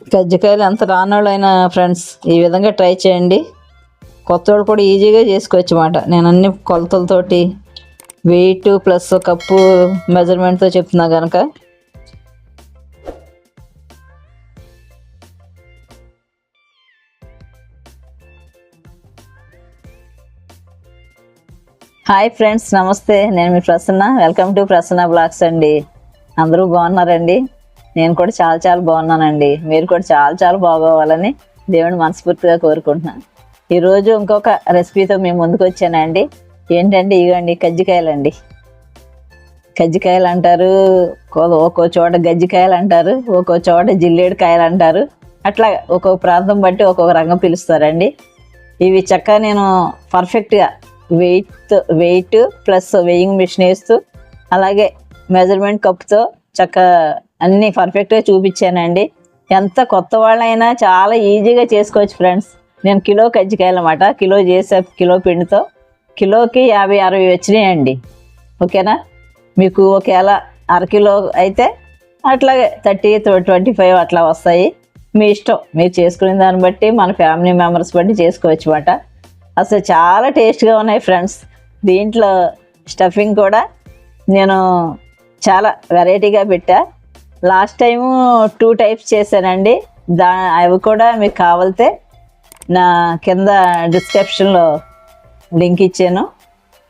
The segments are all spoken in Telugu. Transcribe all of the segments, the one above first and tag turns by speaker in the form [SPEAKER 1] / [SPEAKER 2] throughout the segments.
[SPEAKER 1] కజ్జికాయలు ఎంత రానోళ్ళైనా ఫ్రెండ్స్ ఈ విధంగా ట్రై చేయండి. కొత్త వాళ్ళు కూడా ఈజీగా చేసుకోవచ్చు అన్నమాట నేను అన్ని కొలతలతోటి వెయిట్ ప్లస్ కప్పు మెజర్మెంట్తో చెప్తున్నా కనుక హాయ్ ఫ్రెండ్స్ నమస్తే. నేను మీ Prasanna. Welcome to Prasanna blogs అండి. అందరూ బాగున్నారండి? నేను కూడా చాలా చాలా బాగున్నానండి. మీరు కూడా చాలా చాలా బాగోవాలని దేవుని మనస్ఫూర్తిగా కోరుకుంటున్నాను. ఈరోజు ఇంకొక రెసిపీతో మేము ముందుకు వచ్చానండి. ఏంటంటే ఇవ్వండి కజ్జికాయలండి. కజ్జికాయలు అంటారు ఒక్కో చోట గజ్జికాయలు అంటారు ఒక్కో చోట జిల్లేడు కాయలు అంటారు అట్లా ఒక్కొక్క ప్రాంతం బట్టి ఒక్కొక్క రంగం పిలుస్తారండి. ఇవి చక్కగా నేను పర్ఫెక్ట్గా weight weight plus weighing machine వేస్తూ అలాగే మెజర్మెంట్ కప్తో చక్క అన్నీ పర్ఫెక్ట్గా చూపించానండి. ఎంత కొత్త వాళ్ళైనా చాలా ఈజీగా చేసుకోవచ్చు ఫ్రెండ్స్ నేను కిలో కజ్జికాయలన్నమాట కిలో చేసే కిలో పిండితో. కిలోకి యాభై అరవై వచ్చినాయండి. ఓకేనా? మీకు ఒకవేళ అరకిలో అయితే అట్లాగే థర్టీ ట్వంటీ ఫైవ్ అట్లా వస్తాయి. మీ ఇష్టం. మీరు చేసుకునే దాన్ని బట్టి మన ఫ్యామిలీ మెంబర్స్ బట్టి చేసుకోవచ్చు అన్నమాట అసలు చాలా టేస్ట్గా ఉన్నాయి ఫ్రెండ్స్ దీంట్లో స్టఫింగ్ కూడా నేను చాలా వెరైటీగా పెట్టా. లాస్ట్ టైము టూ టైప్స్ చేశానండి. దా అవి కూడా మీకు కావాలితే నా కింద డిస్క్రిప్షన్లో లింక్ ఇచ్చాను.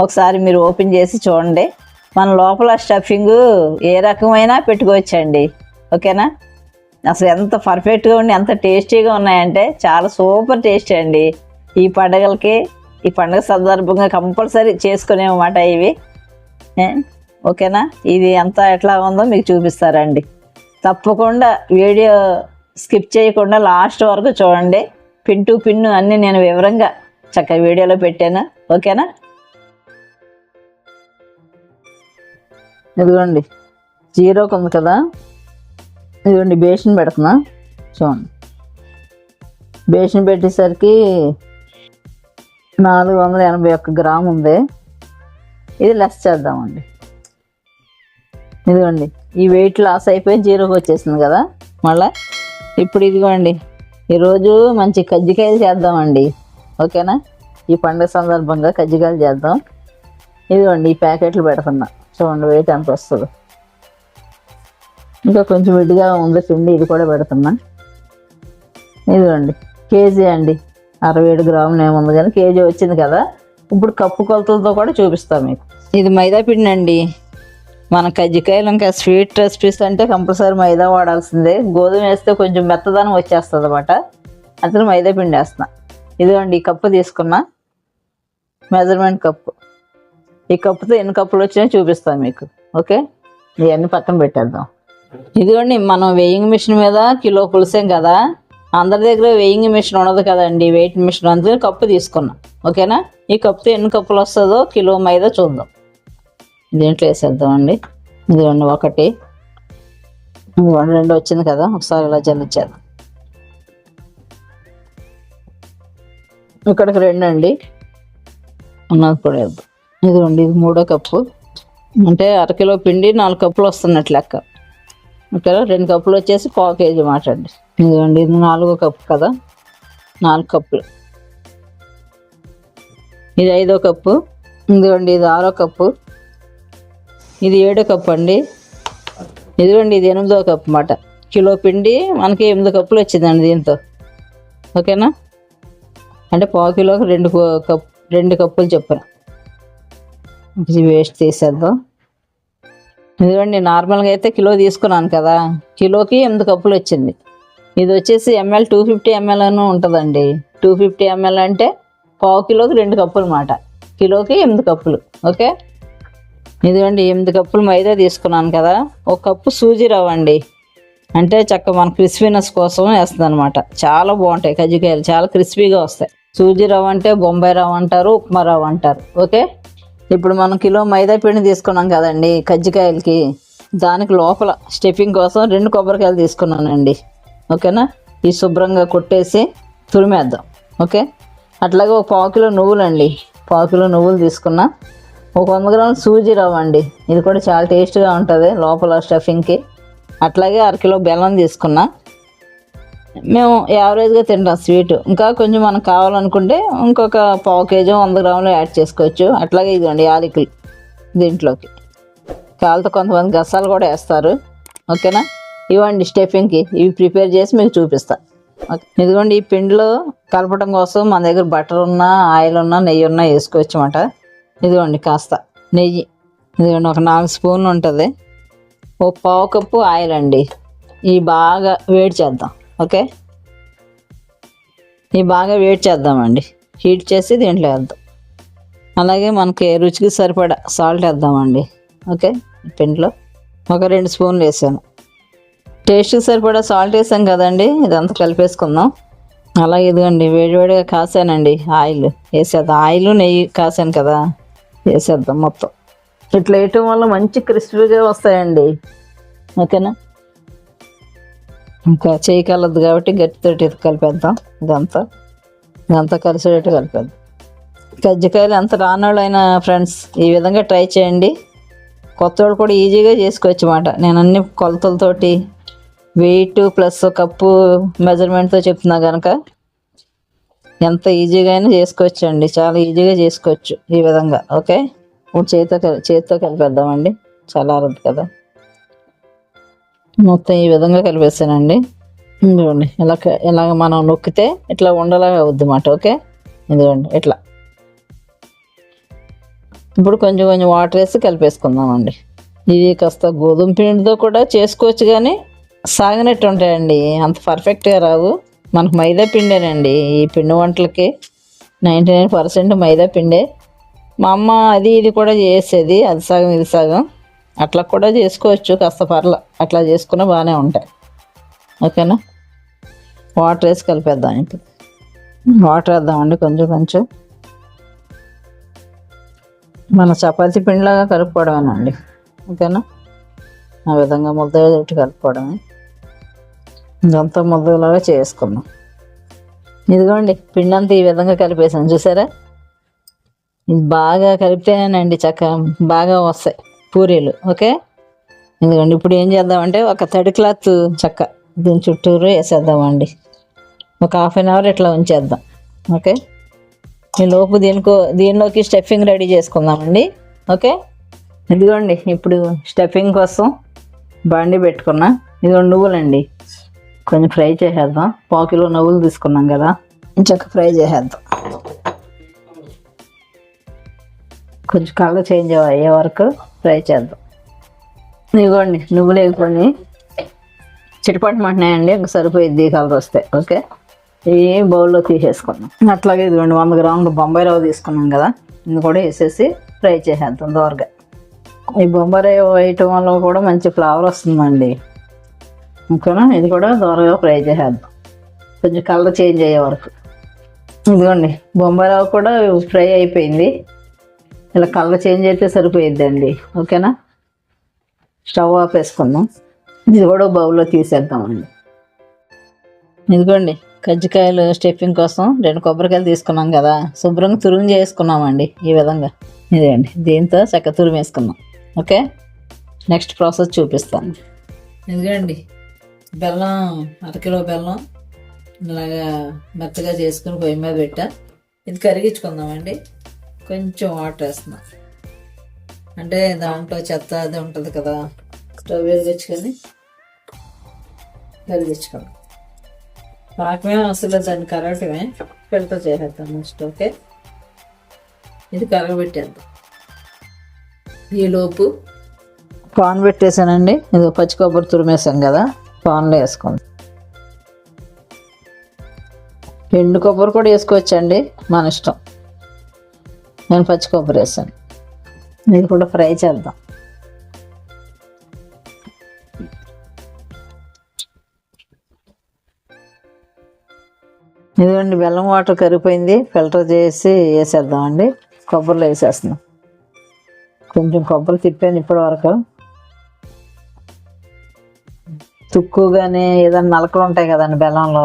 [SPEAKER 1] ఒకసారి మీరు ఓపెన్ చేసి చూడండి. మన లోపల స్టఫింగ్ ఏ రకమైనా పెట్టుకోవచ్చండి. ఓకేనా? అసలు ఎంత పర్ఫెక్ట్గా ఉండి ఎంత టేస్టీగా ఉన్నాయంటే చాలా సూపర్ టేస్టీ అండి. ఈ పండగలకి ఈ పండగ సందర్భంగా కంపల్సరీ చేసుకునేమాట ఇవి. ఓకేనా? ఇది ఎంత ఎట్లా ఉందో మీకు చూపిస్తారండి. తప్పకుండా వీడియో స్కిప్ చేయకుండా లాస్ట్ వరకు చూడండి. పిన్ టు పిన్ను అన్నీ నేను వివరంగా చక్కగా వీడియోలో పెట్టాను. ఓకేనా? ఇదిగోండి. జీరోకి ఉంది కదా? ఇదిగోండి బేషన్ పెడుతున్నా. చూడండి. బేషన్ పెట్టేసరికి నాలుగు వందల ఎనభై ఒక్క గ్రామ్ ఉంది ఇది లెస్ చేద్దామండి. ఇదిగోండి ఈ వెయిట్ లాస్ అయిపోయి జీరోకి వచ్చేసింది కదా మళ్ళా? ఇప్పుడు ఇదిగోండి ఈరోజు మంచి కజ్జికాయలు చేద్దామండి ఓకేనా? ఈ పండుగ సందర్భంగా కజ్జికాయలు చేద్దాం. ఇదిగోండి ఈ ప్యాకెట్లు పెడుతున్నా. చూడండి వెయిట్ ఎంత వస్తుంది. ఇంకా కొంచెం విడిగా ఉంది పిండి ఇది కూడా పెడుతున్నా. ఇదిగోండి కేజీ అండి అరవై ఏడు గ్రాములు ఏముంది కానీ కేజీ వచ్చింది కదా. ఇప్పుడు కప్పు కొలతలతో కూడా చూపిస్తాం మీకు. ఇది మైదా పిండి అండి. మన కజ్జికాయలు ఇంకా స్వీట్ రెసిపీస్ అంటే కంపల్సరీ మైదా వాడాల్సిందే. గోధుమ వేస్తే కొంచెం మెత్తదనం వచ్చేస్తుంది అనమాట అందులో మైదా పిండి వేస్తున్నా. ఇదిగోండి ఈ కప్పు తీసుకున్నా మెజర్మెంట్ కప్పు. ఈ కప్పుతో ఎన్ని కప్పులు వచ్చినాయో చూపిస్తాను మీకు. ఓకే? ఇవన్నీ పక్కన పెట్టేద్దాం. ఇదిగోండి మనం వెయింగ్ మిషన్ మీద కిలో పులిసాం కదా. అందరి దగ్గర వెయింగ్ మిషన్ ఉండదు కదండి వెయిట్ మిషన్. అందుకని కప్పు తీసుకున్నాం. ఓకేనా? ఈ కప్పుతో ఎన్ని కప్పులు వస్తుందో కిలో మైదా చూద్దాం. దీంట్లో వేసేద్దామండి. ఇదిగోండి ఒకటి. ఇదిగోండి రెండు వచ్చింది కదా ఒకసారి ఇలా జల్లిచ్చేద్దాం ఇక్కడికి రెండు అండి ఉన్నది కూడా వేద్దాం. ఇదిగోండి ఇది మూడో కప్పు. అంటే అరకిలో పిండి నాలుగు కప్పులు వస్తున్నట్లు లెక్క. ఇక్కడ రెండు కప్పులు వచ్చేసి పావు కేజీ మాట అండి. ఇదిగోండి ఇది నాలుగో కప్పు కదా. నాలుగు కప్పులు. ఇది ఐదో కప్పు. ఇదిగోండి ఇది ఆరో కప్పు. ఇది ఏడో కప్పు అండి. ఇదిగోండి ఇది ఎనిమిదో కప్పు అన్నమాట. కిలో పిండి మనకి ఎనిమిది కప్పులు వచ్చిందండి దీంతో. ఓకేనా? అంటే పావు కిలోకి రెండు కప్ రెండు కప్పులు చెప్పిన. ఇది వేస్ట్ తీసేద్దాం ఇదిగోండి నార్మల్గా అయితే కిలో తీసుకున్నాను కదా. కిలోకి ఎనిమిది కప్పులు వచ్చింది. ఇది వచ్చేసి ఎంఎల్ టూ ఫిఫ్టీ ఎంఎల్ అని ఉంటుందండి. టూ ఫిఫ్టీ ఎంఎల్ అంటే పావు కిలోకి రెండు కప్పులు అన్నమాట. కిలోకి ఎనిమిది కప్పులు. ఓకే? ఇదిగోండి ఎనిమిది కప్పులు మైదా తీసుకున్నాను కదా. ఒక కప్పు సూజీ రవ్వ అండి. అంటే చక్క మన క్రిస్పీనెస్ కోసం వేస్తుంది అనమాట చాలా బాగుంటాయి కజ్జికాయలు చాలా క్రిస్పీగా వస్తాయి. సూజీ రవ్వ అంటే బొంబాయి రవ్వ అంటారు ఉప్మా రవ్వ అంటారు. ఓకే? ఇప్పుడు మనం కిలో మైదా పిండి తీసుకున్నాం కదండి కజ్జికాయలకి. దానికి లోపల స్టెఫింగ్ కోసం రెండు కొబ్బరికాయలు తీసుకున్నానండి. ఓకేనా? ఈ శుభ్రంగా కొట్టేసి తురిమేద్దాం. ఓకే? అట్లాగే ఒక పావు కిలో నువ్వులండి. పావు కిలో నువ్వులు తీసుకున్నా. ఒక వంద గ్రాముల సూజీ రవ్వ అండి. ఇది కూడా చాలా టేస్ట్గా ఉంటుంది లోపల స్టఫింగ్కి. అట్లాగే అరకిలో బెల్లం తీసుకున్నా. మేము యావరేజ్గా తింటాం స్వీట్. ఇంకా కొంచెం మనకు కావాలనుకుంటే ఇంకొక పావు కేజీ వంద గ్రాములు యాడ్ చేసుకోవచ్చు. అట్లాగే ఇదిగోండి యాలకులు దీంట్లోకి. కాళ్ళతో కొంతమంది గసాలు కూడా వేస్తారు. ఓకేనా? ఇవ్వండి స్టెఫింగ్కి. ఇవి ప్రిపేర్ చేసి మీకు చూపిస్తా. ఇదిగోండి ఈ పిండిలో కలపడం కోసం మన దగ్గర బటర్ ఉన్నా ఆయిల్ ఉన్నా నెయ్యి ఉన్నా వేసుకోవచ్చు అన్నమాట ఇదిగోండి కాస్త నెయ్యి. ఇదిగోండి ఒక నాలుగు స్పూన్లు ఉంటుంది. ఓ పావు కప్పు ఆయిల్ అండి. ఇవి బాగా వేడి చేద్దాం ఓకే? ఇవి బాగా వేడి చేద్దామండి. హీట్ చేసి దీంట్లో వేద్దాం. అలాగే మనకి రుచికి సరిపడా సాల్ట్ వేద్దామండి ఓకే? పిండిలో. ఒక రెండు స్పూన్లు వేసాను. టేస్ట్కి సరిపడా సాల్ట్ వేసాం కదండి ఇదంతా కలిపేసుకుందాం. అలాగే ఇదిగోండి వేడివేడిగా కాసానండి ఆయిల్. వేసేద్దాం. ఆయిల్ నెయ్యి కాసాను కదా. వేసేద్దాం మొత్తం. ఇట్లా వేయటం వల్ల మంచి క్రిస్పీగా వస్తాయండి. ఓకేనా? ఇంకా చేయి కలదు కాబట్టి గట్టితోటి ఇది కలిపేద్దాం. ఇదంతా. ఇదంతా కలిసేటట్టు కలిపేద్దాం. కజ్జికాయలు ఎంత రానోళ్ళైనా ఫ్రెండ్స్ ఈ విధంగా ట్రై చేయండి. కొత్త వాళ్ళు కూడా ఈజీగా చేసుకోవచ్చు అన్నమాట నేను అన్ని కొలతలతోటి వెయిట్ ప్లస్ కప్పు మెజర్మెంట్తో చెప్తున్నా కనుక ఎంత ఈజీగా అయినా చేసుకోవచ్చు అండి చాలా ఈజీగా చేసుకోవచ్చు ఈ విధంగా. ఓకే? ఇప్పుడు చేతితో కలి- చేతితో కలిపేద్దామండి. చాలా అరదు కదా. మొత్తం ఈ విధంగా కలిపేసానండి. ఇదిగోండి ఇలా ఇలాగ మనం నొక్కితే ఇట్లా ఉండలాగా అవుద్ది అన్నమాట ఓకే? ఇదిగోండి ఇట్లా. ఇప్పుడు కొంచెం కొంచెం వాటర్ వేసి కలిపేసుకుందామండి. ఇవి కాస్త గోధుమ పిండితో కూడా చేసుకోవచ్చు కానీ సాగినట్టు ఉంటాయండి. అంత పర్ఫెక్ట్గా రావు. మనకు మైదా పిండేనండి. ఈ పిండి వంటలకి నైంటీ నైన్ పర్సెంట్ మైదా పిండే. మా అమ్మ అది ఇది కూడా చేసేది అది సగం ఇది సగం. అట్లా కూడా చేసుకోవచ్చు కాస్త పర్ల. అట్లా చేసుకున్న బాగానే ఉంటాయి. ఓకేనా? వాటర్ వేసి కలిపేద్దాం ఇప్పుడు. వాటర్ వేద్దామండి కొంచెం కొంచెం. మన చపాతీ పిండిలాగా కలుపుకోవడమేనండి. ఓకేనా? ఆ విధంగా ముద్ద పెట్టి కలుపుకోవడమే. ఇదంతా ముద్దలాగా చేసుకుందాం. ఇదిగోండి పిండంతా ఈ విధంగా కలిపేసాను చూసారా? బాగా కలిపితేనండి చక్క బాగా వస్తాయి పూరీలు ఓకే? ఇదిగోండి ఇప్పుడు ఏం చేద్దామంటే ఒక తడి క్లాత్ చక్క దీని చుట్టూరు వేసేద్దామండి. ఒక హాఫ్ అన్ అవర్ ఇట్లా ఉంచేద్దాం ఓకే? ఈ లోపు దీనికో దీనిలోకి స్టఫింగ్ రెడీ చేసుకుందామండి ఓకే? ఇదిగోండి ఇప్పుడు స్టఫింగ్ కోసం బండి పెట్టుకున్నా. ఇదిగోండి నువ్వులండి. కొంచెం ఫ్రై చేసేద్దాం. పావు కిలో నువ్వులు తీసుకున్నాం కదా. చక్క ఫ్రై చేసేద్దాం. కొంచెం కలర్ చేంజ్ అయ్యే వరకు ఫ్రై చేద్దాం. ఇదిగోండి నువ్వులు వేసుకొని చిటపట్టమంటున్నాయండి ఇంకా సరిపోయిద్ది కలర్ వస్తే. ఓకే? ఈ బౌల్లో తీసేసుకున్నాం అట్లాగే ఇదిగోండి వంద గ్రాములు బొంబాయి రవ్వ తీసుకున్నాం కదా. ఇది కూడా వేసేసి ఫ్రై చేసేద్దాం దోరగా. ఈ బొంబాయి రవ్వ వేయటం వల్ల కూడా మంచి ఫ్లేవర్ వస్తుందండి. ఇంకా ఇది కూడా దూరంగా ఫ్రై చేసేద్దాం. కొంచెం కలర్ చేంజ్ అయ్యే వరకు. ఇదిగోండి బొంబాయి కూడా ఫ్రై అయిపోయింది. ఇలా కలర్ చేంజ్ అయితే సరిపోయిద్దండి. ఓకేనా? స్టవ్ ఆఫ్ వేసుకుందాం ఇది కూడా బౌల్లో తీసేద్దామండి. ఇదిగోండి కజ్జికాయలు స్టెప్పింగ్ కోసం రెండు కొబ్బరికాయలు తీసుకున్నాం కదా. శుభ్రంగా తురుము చేసుకున్నామండి ఈ విధంగా. ఇదండి దీంతో చక్క తురుము వేసుకున్నాం ఓకే? నెక్స్ట్ ప్రాసెస్ చూపిస్తాను. ఇదిగోండి బెల్లం అరకిలో బెల్లం ఇలాగా మెత్తగా చేసుకుని పొయ్యి మీద పెట్టా. ఇది కరిగించుకుందామండి. కొంచెం వాటర్ వేస్తున్నాం. అంటే దాంట్లో చెత్త అది ఉంటుంది కదా స్టవ్ వెలిగించుకొని కరిగించుకోండి పాకమే అసలు దాన్ని కరగటమే. ఫిల్టర్ చేసేద్దాం నెక్స్ట్ ఓకే? ఇది కరగబెట్టేద్దాం. ఈలోపు పాన్ పెట్టేసానండి. ఇది పచ్చి కొబ్బరి తురిమేసాం కదా. పాన్లో వేసుకోండి. ఎండు కొబ్బరి కూడా వేసుకోవచ్చండి మన ఇష్టం. నేను పచ్చి కొబ్బరి వేసాను. ఇది కూడా ఫ్రై చేద్దాం. ఇదిగోండి బెల్లం వాటర్ కరిగిపోయింది ఫిల్టర్ చేసి వేసేద్దామండి. కొబ్బరిలో వేసేస్తున్నాం. కొంచెం కొబ్బరి తిప్పాను ఇప్పటి వరకు తుక్కు కానీ ఏదైనా నలకలు ఉంటాయి కదండి బెల్లంలో.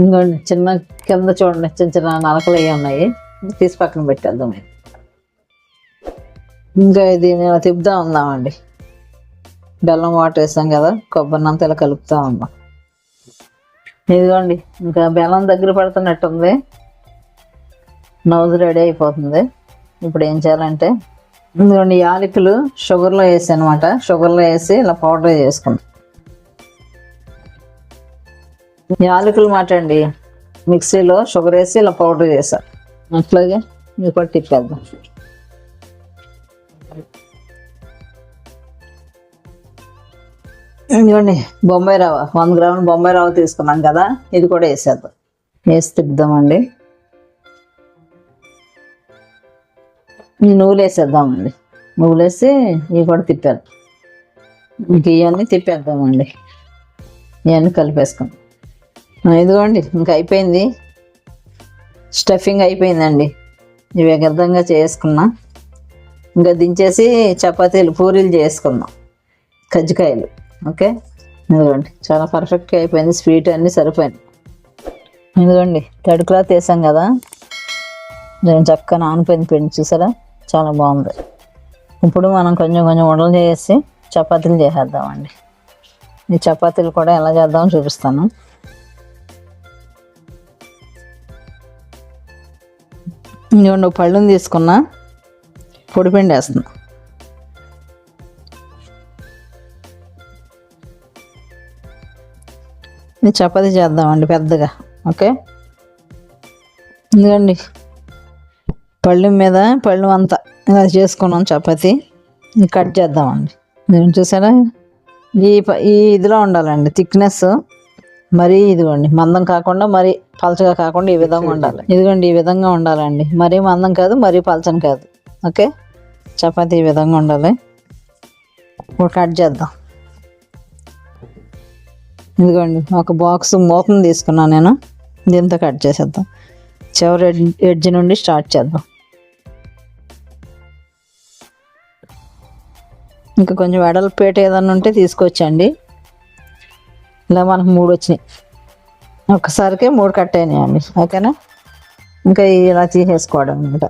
[SPEAKER 1] ఇంకోండి చిన్న కింద చూడండి చిన్న చిన్న నలకలు అవి ఉన్నాయి. తీసి పక్కన పెట్టేద్దాం ఇది. ఇంకా ఇది నేను తిప్పుదా ఉందామండి. బెల్లం వాటర్ వేసాం కదా కొబ్బరి అంతా ఇలా కలుపుతా ఉందాం. ఇదిగోండి ఇంకా బెల్లం దగ్గర పడుతున్నట్టుంది. నౌజ్ రెడీ అయిపోతుంది. ఇప్పుడు ఏం చేయాలంటే ఇదిగోండి యాలకులు షుగర్లో వేసి అనమాట షుగర్లో వేసి ఇలా పౌడర్ చేసుకుంటాం యాలకులు మాట అండి మిక్సీలో షుగర్ వేసి ఇలా పౌడర్ చేశారు అట్లాగే ఇది కూడా తిప్పేద్దాం. ఇదిగోండి బొంబాయి రవ్వ. వంద గ్రాముల బొంబాయి రవ్వ తీసుకున్నాం కదా. ఇది కూడా వేసేద్దాం. వేసి తిప్పుదామండి. ఈ నువ్వులు వేసేద్దామండి నువ్వులు వేసి ఇవి కూడా తిప్పేద్దాం ఇంక ఇవన్నీ తిప్పేద్దామండి. ఇవన్నీ కలిపేసుకుందాం. ఇదిగోండి ఇంకా అయిపోయింది. స్టఫింగ్ అయిపోయిందండి. ఇవి వ్యర్థంగా చేసుకున్నా. ఇంకా దించేసి చపాతీలు పూరీలు చేసుకుందాం. కజ్జికాయలు ఓకే? ఇదిగోండి చాలా పర్ఫెక్ట్గా అయిపోయింది. స్వీట్ అన్నీ సరిపోయింది ఇదిగోండి థర్డ్ క్లాత్ వేసాం కదా. నేను చక్కగా నానిపోయింది పిండి చూసారా? చాలా బాగుంది. ఇప్పుడు మనం కొంచెం కొంచెం వడలు చేసి చపాతీలు చేసేద్దామండి. ఈ చపాతీలు కూడా ఎలా చేద్దామో చూపిస్తాను. ఇంకొండు పళ్ళుని తీసుకున్నా పొడిపిండి వేస్తున్నా. ఇది చపాతీ చేద్దామండి పెద్దగా ఓకే? ఎందుకండి పళ్ళు మీద పళ్ళు అంతా ఇలా చేసుకున్నాం చపాతీ. కట్ చేద్దామండి. నేను చూసారా? ఈ ప- ఈ ఇదిలో ఉండాలండి. థిక్నెస్ మరీ ఇదిగోండి. మందం కాకుండా మరీ పలచగా కాకుండా ఈ విధంగా ఉండాలి. ఇదిగోండి ఈ విధంగా ఉండాలండి. మరీ మందం కాదు మరీ పలచని కాదు. ఓకే? చపాతి ఈ విధంగా ఉండాలి. ఇప్పుడు కట్ చేద్దాం. ఇదిగోండి ఒక బాక్స్ మూతను తీసుకున్నాను నేను. దీంతో కట్ చేసేద్దాం. చివరి ఎడ్జ్ నుండి స్టార్ట్ చేద్దాం. ఇంకా కొంచెం వెడల్పేట ఏదన్నా ఉంటే తీసుకొచ్చండి. ఇలా మనకు మూడు వచ్చినాయి. ఒక్కసారికే మూడు కట్ అయినాయండి. ఓకేనా? ఇంకా ఇలా తీసేసుకోవడం అనమాట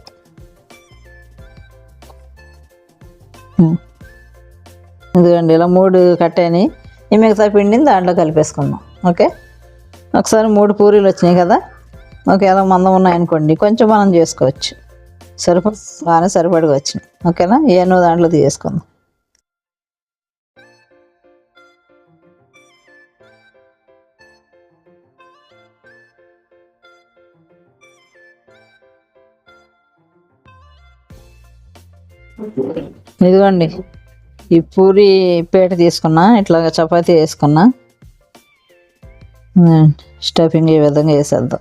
[SPEAKER 1] ఇదిగోండి ఇలా మూడు కట్ అయినాయి. ఈ మిగతా పిండిని దాంట్లో కలిపేసుకుందాం. ఓకే? ఒకసారి మూడు పూరీలు వచ్చినాయి కదా? ఒకవేళ మందం ఉన్నాయనుకోండి కొంచెం మనం చేసుకోవచ్చు. సరిపడ బాగానే సరిపడగా వచ్చినాయి. ఓకేనా? ఏనో దాంట్లో తీసుకుందాం ఇదిగోండి. ఈ పూరి పేట తీసుకున్నా ఇట్లా చపాతీ వేసుకున్నా. స్టఫింగ్ ఈ విధంగా వేసేద్దాం.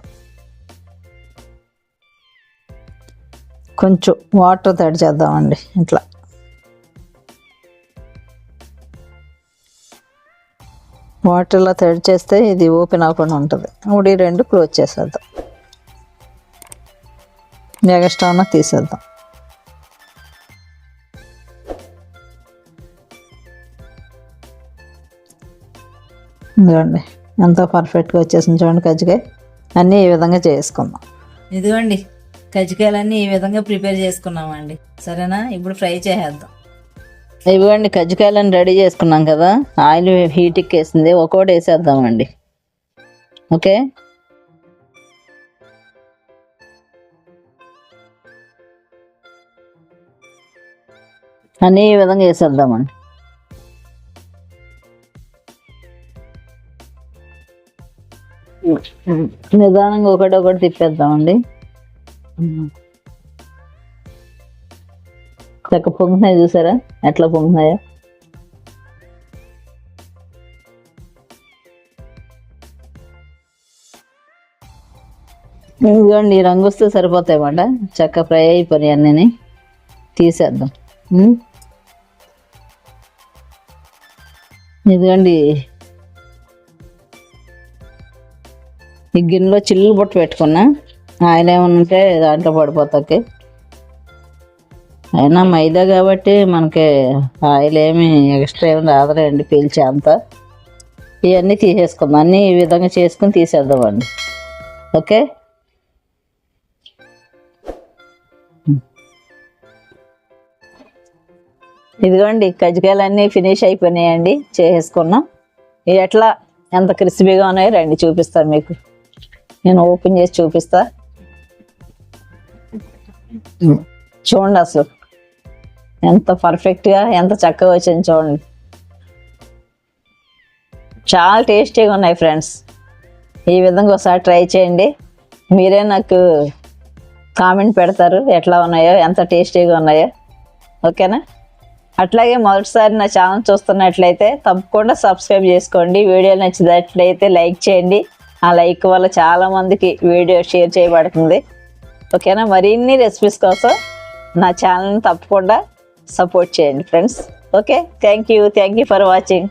[SPEAKER 1] కొంచెం వాటర్ తడి చేద్దామండి ఇట్లా. వాటర్లో తడి చేస్తే ఇది ఓపెన్ అవ్వకుండా ఉంటుంది. ఇప్పుడు ఈ రెండు క్లోజ్ చేసేద్దాం. ఎగస్ట్రా తీసేద్దాం. ఇదిగోండి ఎంతో పర్ఫెక్ట్గా వచ్చేసింది చూడండి కజ్జికాయ. అన్నీ ఈ విధంగా చేసుకుందాం. ఇదిగోండి కజ్జికాయలన్నీ ఈ విధంగా ప్రిపేర్ చేసుకున్నామండి. సరేనా? ఇప్పుడు ఫ్రై చేసేద్దాం. ఇదిగోండి కజ్జికాయలను రెడీ చేసుకున్నాం కదా. ఆయిల్ హీట్ ఎక్కేసింది. ఒక్కోటి వేసేద్దామండి. ఓకే? అన్నీ ఈ విధంగా వేసేద్దామండి. నిదానంగా ఒకటి ఒకటి తిప్పేద్దామండి. చక్క పొంగుతున్నాయి చూసారా? ఎట్లా పొంగుతున్నాయో? ఇదిగోండి ఈ రంగు వస్తే సరిపోతాయమాట చక్క ఫ్రై అయిపోయి అన్నీ తీసేద్దాం. ఇదిగోండి ఈ గిన్నెలో చిల్లు బొట్టు పెట్టుకున్నా. ఆయిల్ ఏమైనా ఉంటే దాంట్లో పడిపోతాకి. అయినా మైదా కాబట్టి మనకి ఆయిల్ ఏమి ఎక్స్ట్రా ఏమి రాదులేండి పీల్చే అంత. ఇవన్నీ తీసేసుకుందాం. అన్నీ ఈ విధంగా చేసుకుని తీసేద్దామండి. ఓకే? ఇదిగోండి కజ్జికాయలు అన్నీ ఫినిష్ అయిపోయినాయండి. చేసేసుకున్నాం. ఇవి ఎట్లా? ఎంత క్రిస్పీగా ఉన్నాయో రండి చూపిస్తాను మీకు. నేను ఓపెన్ చేసి చూపిస్తా. చూడండి అసలు. ఎంత పర్ఫెక్ట్గా ఎంత చక్కగా వచ్చింది చూడండి. చాలా టేస్టీగా ఉన్నాయి ఫ్రెండ్స్ ఈ విధంగా ఒకసారి ట్రై చేయండి. మీరే నాకు కామెంట్ పెడతారు ఎట్లా ఉన్నాయో ఎంత టేస్టీగా ఉన్నాయో. ఓకేనా? అట్లాగే మొదటిసారి నా ఛానల్ చూస్తున్నట్లయితే తప్పకుండా సబ్స్క్రైబ్ చేసుకోండి. వీడియో నచ్చినట్లయితే లైక్ చేయండి. ఆ లైక్ వల్ల చాలా మందికి వీడియో షేర్ చేయబడుతుంది. ఓకేనా? మరిన్ని రెసిపీస్ కోసం నా ఛానల్ని తప్పకుండా సపోర్ట్ చేయండి friends. Okay? Thank you. Thank you for watching.